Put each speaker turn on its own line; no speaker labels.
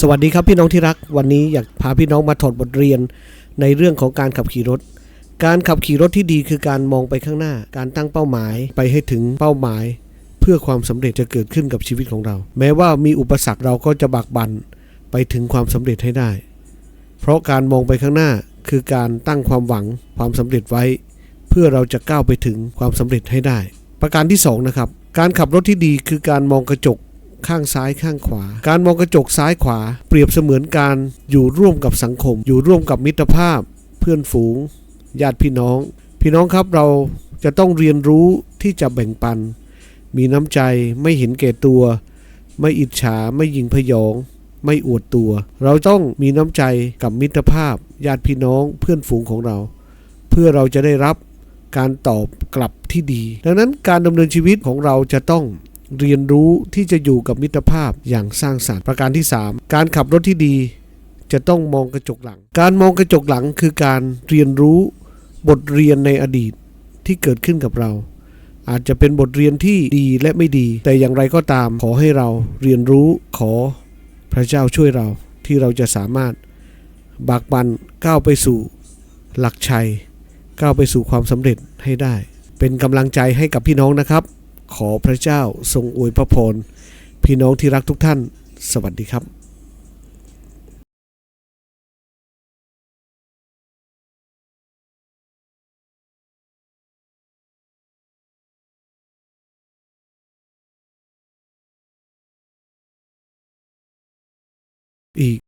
สวัสดีครับพี่น้องที่รัก วันนี้อยากพาพี่น้องมาถอดบทเรียนในเรื่องของการขับขี่รถ การขับขี่รถที่ดีคือการมองไปข้างหน้า การตั้งเป้าหมายไปให้ถึงเป้าหมาย เพื่อความสำเร็จจะเกิดขึ้นกับชีวิตของเรา แม้ว่ามีอุปสรรคเราก็จะบักบันไปถึงความสำเร็จให้ได้ เพราะการมองไปข้างหน้าคือการตั้งความหวังความสำเร็จไว้ เพื่อเราจะก้าวไปถึงความสำเร็จให้ได้ ประการที่สองนะครับการขับรถที่ดีคือการมองกระจก ข้างซ้ายข้างขวา การมองกระจกซ้ายขวา เปรียบเสมือนการอยู่ร่วมกับสังคม อยู่ร่วมกับมิตรภาพ เพื่อนฝูง ญาติพี่น้อง พี่น้องครับเราจะต้องเรียนรู้ที่จะแบ่งปัน มีน้ำใจไม่เห็นแก่ตัว ไม่อิจฉาไม่ยิงพยอง ไม่อวดตัว เราต้องมีน้ำใจกับมิตรภาพ ญาติพี่น้องเพื่อนฝูงของเรา เพื่อเราจะได้รับการตอบกลับที่ดี ดังนั้นการดำเนินชีวิตของเราจะต้อง เรียนรู้ที่จะอยู่กับมิตรภาพอย่างสร้างสรรค์ประการที่ 3 การขับรถที่ดี จะต้องมองกระจกหลัง การมองกระจกหลังคือการเรียนรู้บทเรียนในอดีตที่เกิดขึ้นกับเรา อาจจะเป็นบทเรียนที่ดีและไม่ดี แต่อย่างไรก็ตามขอให้เราเรียนรู้ขอพระเจ้าช่วยเราที่เราจะสามารถบากบันก้าวไปสู่หลักชัย ก้าวไปสู่ความสำเร็จให้ได้ เป็นกำลังใจให้กับพี่น้องนะครับ ขอพระเจ้าทรงอวยพระพรพี่น้องที่รักทุกท่าน สวัสดีครับอีก